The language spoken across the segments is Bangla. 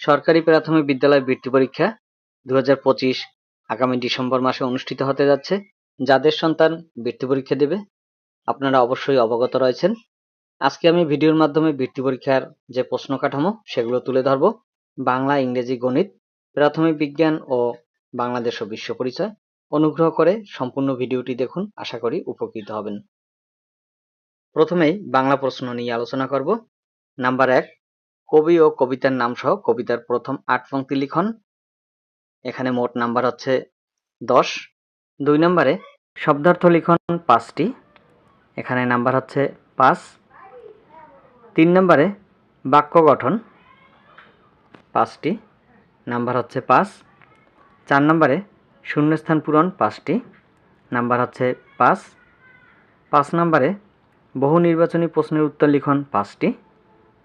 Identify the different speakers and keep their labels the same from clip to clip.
Speaker 1: সরকারি প্রাথমিক বিদ্যালয় বৃত্তি পরীক্ষা দু হাজার পঁচিশ আগামী ডিসেম্বর মাসে অনুষ্ঠিত হতে যাচ্ছে। যাদের সন্তান বৃত্তি পরীক্ষা দেবে, আপনারা অবশ্যই অবগত রয়েছেন। আজকে আমি ভিডিওর মাধ্যমে বৃত্তি পরীক্ষার যে প্রশ্ন কাঠামো, সেগুলো তুলে ধরব। বাংলা, ইংরেজি, গণিত, প্রাথমিক বিজ্ঞান ও বাংলাদেশ ও বিশ্ব পরিচয়। অনুগ্রহ করে সম্পূর্ণ ভিডিওটি দেখুন, আশা করি উপকৃত হবেন। প্রথমেই বাংলা প্রশ্ন নিয়ে আলোচনা করব। নাম্বার এক কবি ও কবিতার নাম সহ কবিতার প্রথম আট পংক্তি লিখন। এখানে মোট নাম্বার হচ্ছে দশ। দুই নম্বরে শব্দার্থ লিখন পাঁচটি। এখানে নাম্বার হচ্ছে পাঁচ। তিন নম্বরে বাক্য গঠন পাঁচটি। নাম্বার হচ্ছে পাঁচ। চার নম্বরে শূন্যস্থান পূরণ পাঁচটি। নাম্বার হচ্ছে পাঁচ। পাঁচ নম্বরে বহু নির্বাচনী প্রশ্নের উত্তর লিখন পাঁচটি।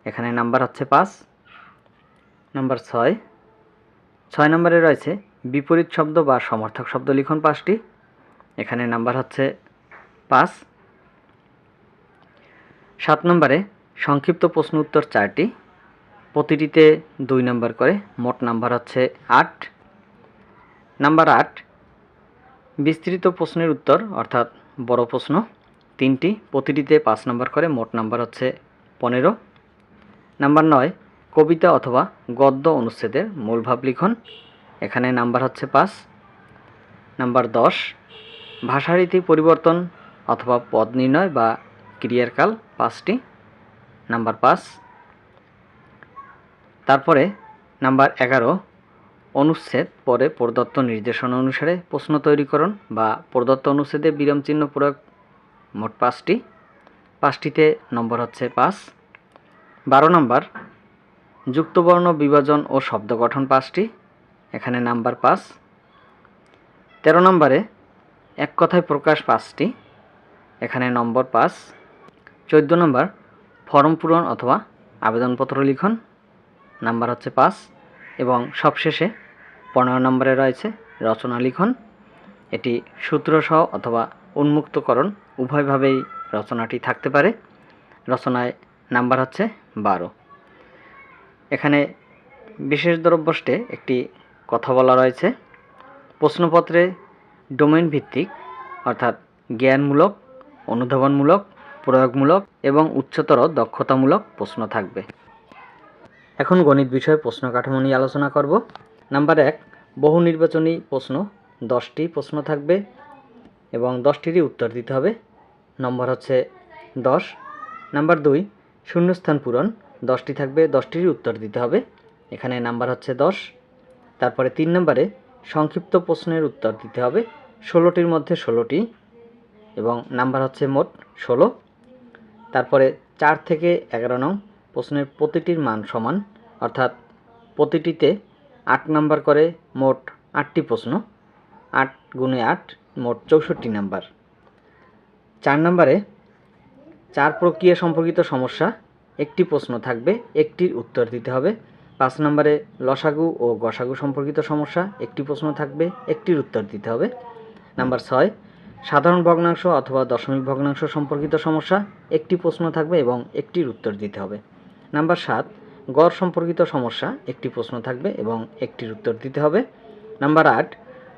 Speaker 1: এখানে নাম্বার হচ্ছে পাঁচ, নাম্বার ছয়। ছয় নম্বরে রয়েছে বিপরীত শব্দ বা সমর্থক শব্দ লিখন পাঁচটি। এখানে নাম্বার হচ্ছে পাঁচ। সাত নম্বরে সংক্ষিপ্ত প্রশ্ন উত্তর চারটি। প্রতিটিতে দুই নম্বর করে, মোট নাম্বার হচ্ছে আট। নাম্বার আট, বিস্তৃত প্রশ্নের উত্তর, অর্থাৎ বড় প্রশ্ন, তিনটি। প্রতিটিতে পাঁচ নম্বর করে, মোট নাম্বার হচ্ছে পনেরো। নাম্বার নয়, কবিতা অথবা গদ্য অনুচ্ছেদের মূল ভাব লিখন। এখানে নাম্বার হচ্ছে পাঁচ। নাম্বার দশ, ভাষারীতি পরিবর্তন অথবা পদ নির্ণয় বা ক্রিয়ার কাল পাঁচটি। নাম্বার পাঁচ, তারপরে নাম্বার এগারো, অনুচ্ছেদ পরে প্রদত্ত নির্দেশনা অনুসারে প্রশ্ন তৈরিকরণ বা প্রদত্ত অনুচ্ছেদে বিরাম চিহ্ন প্রয়োগ মোট পাঁচটি। পাঁচটিতে নম্বর হচ্ছে পাঁচ। বারো নম্বর, যুক্তবর্ণ বিভাজন ও শব্দ গঠন পাঁচটি, এখানে নাম্বার পাঁচ। তেরো নম্বরে, এক কথায় প্রকাশ পাঁচটি, এখানে নম্বর পাঁচ। চোদ্দ নম্বর, ফর্ম পূরণ অথবা আবেদনপত্র লিখন, নাম্বার হচ্ছে পাঁচ। এবং সবশেষে পনেরো নম্বরে রয়েছে রচনা লিখন। এটি সূত্রসহ অথবা উন্মুক্তকরণ উভয়ভাবেই রচনাটি থাকতে পারে। রচনায় নাম্বার হচ্ছে বারো। এখানে বিশেষ দ্রব্যষ্টে একটি কথা বলা রয়েছে। প্রশ্নপত্রে ডোমেন ভিত্তিক, অর্থাৎ জ্ঞানমূলক, অনুধাবনমূলক, প্রয়োগমূলক এবং উচ্চতর দক্ষতামূলক প্রশ্ন থাকবে। এখন গণিত বিষয়ে প্রশ্ন কাঠামো নিয়ে আলোচনা করব। নাম্বার এক, বহু নির্বাচনী প্রশ্ন, দশটি প্রশ্ন থাকবে এবং দশটিরই উত্তর দিতে হবে। নম্বর হচ্ছে দশ। নাম্বার দুই শূন্যস্থান পূরণ, দশটি থাকবে, দশটিরই উত্তর দিতে হবে। এখানে নাম্বার হচ্ছে দশ। তারপরে তিন নম্বরে সংক্ষিপ্ত প্রশ্নের উত্তর দিতে হবে। ষোলোটির মধ্যে ষোলোটি এবং নাম্বার হচ্ছে মোট ষোলো। তারপরে চার থেকে এগারো নং প্রশ্নের প্রতিটির মান সমান, অর্থাৎ প্রতিটিতে আট নাম্বার করে মোট আটটি প্রশ্ন। আট গুণে আট মোট চৌষট্টি নাম্বার। চার নম্বরে চার প্রক্রিয়া সম্পর্কিত সমস্যা, একটি প্রশ্ন থাকবে, একটির উত্তর দিতে হবে। পাঁচ নম্বরে লসাগু ও গসাগু সম্পর্কিত সমস্যা, একটি প্রশ্ন থাকবে, একটির উত্তর দিতে হবে। নাম্বার ছয়, সাধারণ ভগ্নাংশ অথবা দশমিক ভগ্নাংশ সম্পর্কিত সমস্যা, একটি প্রশ্ন থাকবে এবং একটির উত্তর দিতে হবে। নাম্বার সাত, গড় সম্পর্কিত সমস্যা, একটি প্রশ্ন থাকবে এবং একটির উত্তর দিতে হবে। নাম্বার আট,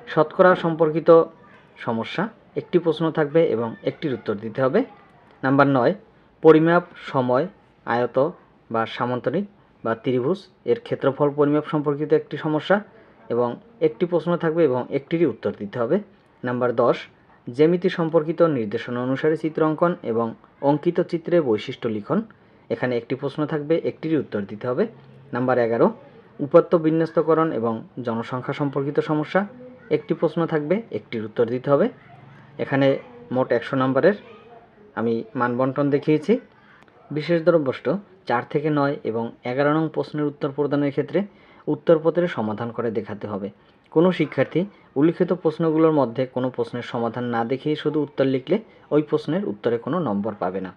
Speaker 1: শতকরা সম্পর্কিত সমস্যা, একটি প্রশ্ন থাকবে এবং একটির উত্তর দিতে হবে। নাম্বার নয় পরিমাপ সময়, আয়ত বা সামান্তরিক বা ত্রিভুজ এর ক্ষেত্রফল পরিমাপ সম্পর্কিত একটি সমস্যা এবং একটি প্রশ্ন থাকবে এবং একটিরই উত্তর দিতে হবে। নাম্বার দশ, জ্যামিতি সম্পর্কিত নির্দেশনা অনুসারে চিত্র অঙ্কন এবং অঙ্কিত চিত্রে বৈশিষ্ট্য লিখন। এখানে একটি প্রশ্ন থাকবে, একটিরই উত্তর দিতে হবে। নাম্বার এগারো, উপাত্ত বিন্যস্তকরণ এবং জনসংখ্যা সম্পর্কিত সমস্যা। একটি প্রশ্ন থাকবে, একটির উত্তর দিতে হবে। এখানে মোট একশো নম্বরের আমি মানবন্টন দেখিয়েছি। বিশেষ দ্রব্যষ্ট চার থেকে নয় এবং এগারো নং প্রশ্নের উত্তর প্রদানের ক্ষেত্রে উত্তরপত্রের সমাধান করে দেখাতে হবে। কোনো শিক্ষার্থী উল্লিখিত প্রশ্নগুলোর মধ্যে কোনো প্রশ্নের সমাধান না দেখিয়ে শুধু উত্তর লিখলে ওই প্রশ্নের উত্তরে কোনো নম্বর পাবে না।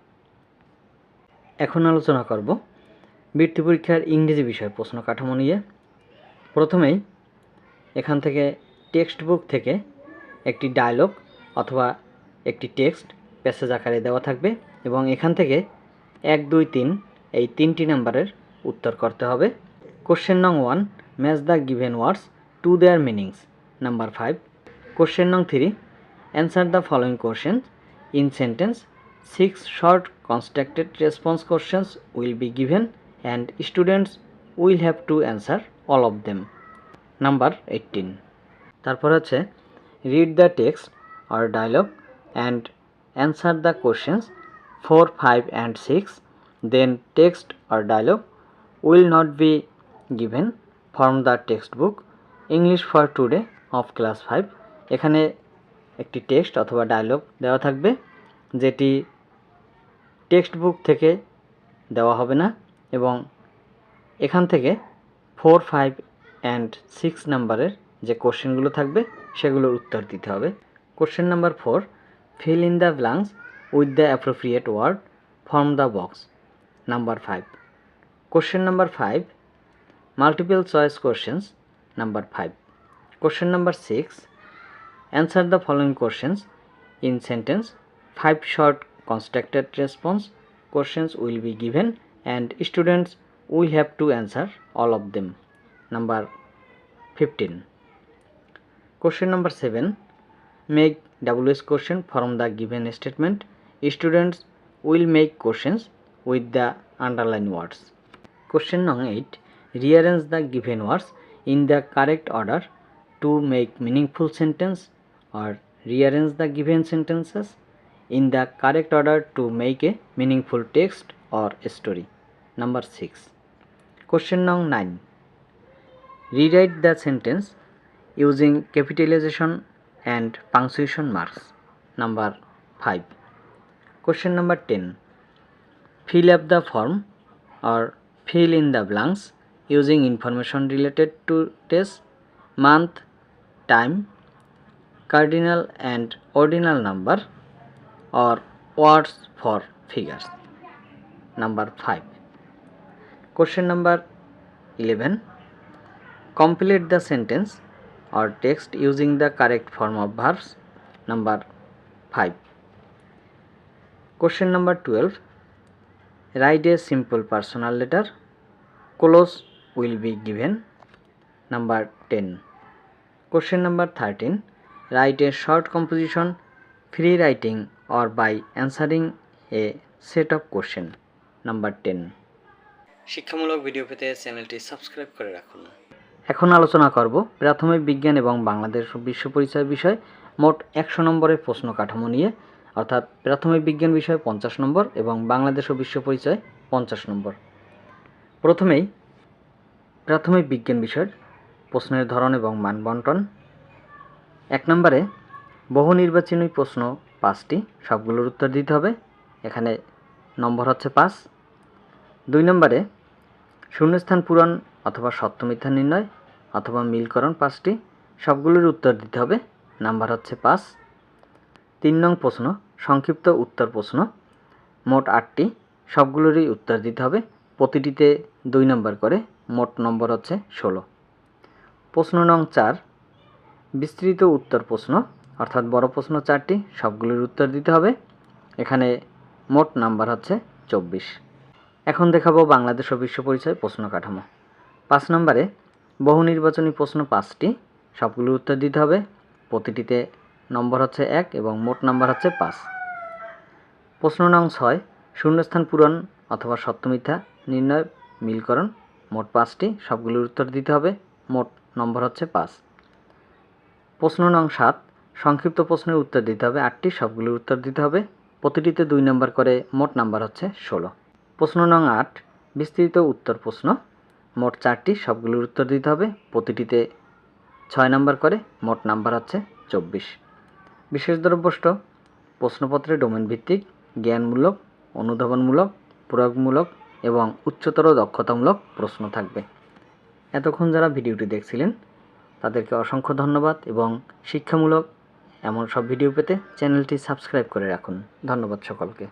Speaker 1: এখন আলোচনা করব বৃত্তি পরীক্ষার ইংরেজি বিষয় প্রশ্ন কাঠামো নিয়ে। প্রথমেই এখান থেকে টেক্সট বুক থেকে একটি ডায়লগ অথবা একটি টেক্সট প্যাসেজ আকারে দেওয়া থাকবে এবং এখান থেকে এক দুই তিন এই তিনটি নাম্বারের উত্তর করতে হবে ক Question nung 1. Match the given words to their meanings. Number 5. Question nung 3. Answer the following questions in sentence. 6 short constructed response questions will be given and students will have to answer all of them. Number 18. তারপর হচ্ছে read the text or dialogue and answer the questions 4, 5 and 6. Then text or dialogue will not be given from the textbook. English for today of class 5 এখানে একটি টেক্সট অথবা ডায়লগ দেওয়া থাকবে যেটি টেক্সট বুক থেকে দেওয়া হবে না এবং এখান থেকে ফোর ফাইভ অ্যান্ড সিক্স নাম্বারের যে কোশ্চেনগুলো থাকবে সেগুলোর উত্তর দিতে হবে। Question number four fill in the blanks with the appropriate word form the box number five question number five multiple choice questions number five question number six answer the following questions in sentence five short constructed response questions will be given and students will have to answer all of them. Number 15 question number 7 make ws question from the given statement students will make questions with the underlined words question number 8 rearrange the given words in the correct order to make meaningful sentence or rearrange the given sentences in the correct order to make a meaningful text or story. Number 6. Question number 9. Rewrite the sentence using capitalization and punctuation marks. Number 5. Question number 10. Fill up the form or fill in the blanks using information related to test, month, time, cardinal and ordinal number or words for figures. Number 5. Question number 11. Complete the sentence or text using the correct form of verbs. Number 5. Question number 12. Write a simple personal letter. Close will be given. Number 10. Question number 13. Write a short composition free writing or by answering a set of question. Number 10. শিক্ষামূলক ভিডিও পেতে চ্যানেলটি সাবস্ক্রাইব করে রাখুন এখন আলোচনা করব প্রাথমিক বিজ্ঞান এবং বাংলাদেশ বিশ্ব পরিচয় বিষয়। মোট একশো নম্বরের প্রশ্ন কাঠামো নিয়ে, অর্থাৎ প্রাথমিক বিজ্ঞান বিষয় পঞ্চাশ নম্বর এবং বাংলাদেশ ও বিশ্ব পরিচয় পঞ্চাশ নম্বর। প্রথমেই, প্রাথমিক বিজ্ঞান বিষয়ের প্রশ্নের ধরন এবং মান বন্টন। এক নম্বরে, বহু নির্বাচনী প্রশ্ন পাঁচটি, সবগুলোর উত্তর দিতে হবে। এখানে নম্বর হচ্ছে পাঁচ। দুই নম্বরে, শূন্যস্থান পূরণ অথবা সত্য মিথ্যা নির্ণয়। অথবা মিলকরণ পাঁচটি, সবগুলোর উত্তর দিতে হবে। নাম্বার হচ্ছে পাঁচ। তিন নং প্রশ্ন, সংক্ষিপ্ত উত্তর প্রশ্ন। মোট আটটি, সবগুলোরই উত্তর দিতে হবে। প্রতিটিতে দুই নম্বর করে, মোট নম্বর হচ্ছে ষোলো। প্রশ্ন নং চার, বিস্তৃত উত্তর প্রশ্ন, অর্থাৎ বড় প্রশ্ন চারটি, সবগুলির উত্তর দিতে হবে। এখানে মোট নাম্বার হচ্ছে চব্বিশ। এখন দেখাবো বাংলাদেশ ও বিশ্ব পরিচয় প্রশ্ন কাঠামো। পাঁচ নম্বরে বহু নির্বাচনী প্রশ্ন পাঁচটি। সবগুলোর উত্তর দিতে হবে। প্রতিটিতে নম্বর হচ্ছে এক এবং মোট নাম্বার হচ্ছে পাঁচ। প্রশ্ন নং ছয়, শূন্যস্থান পূরণ অথবা সত্যমিথ্যা নির্ণয় মিলকরণ, মোট পাঁচটি। সবগুলোর উত্তর দিতে হবে। মোট নম্বর হচ্ছে পাঁচ। প্রশ্ন নং সাত, সংক্ষিপ্ত প্রশ্নের উত্তর দিতে হবে। আটটি, সবগুলোর উত্তর দিতে হবে। প্রতিটিতে দুই নম্বর করে মোট নাম্বার হচ্ছে ষোলো। প্রশ্ন নং আট, বিস্তৃত উত্তর প্রশ্ন। মোট চারটি, সবগুলোর উত্তর দিতে হবে। প্রতিটিতে ছয় নম্বর করে, মোট নাম্বার হচ্ছে চব্বিশ। বিশেষ দ্রব্যষ্ট প্রশ্নপত্রে ডোমেন ভিত্তিক জ্ঞানমূলক, অনুধাবনমূলক, প্রয়োগমূলক এবং উচ্চতর দক্ষতামূলক প্রশ্ন থাকবে। এতক্ষণ যারা ভিডিওটি দেখছিলেন, তাদেরকে অসংখ্য ধন্যবাদ এবং শিক্ষামূলক এমন সব ভিডিও পেতে চ্যানেলটি সাবস্ক্রাইব করে রাখুন। ধন্যবাদ সকলকে।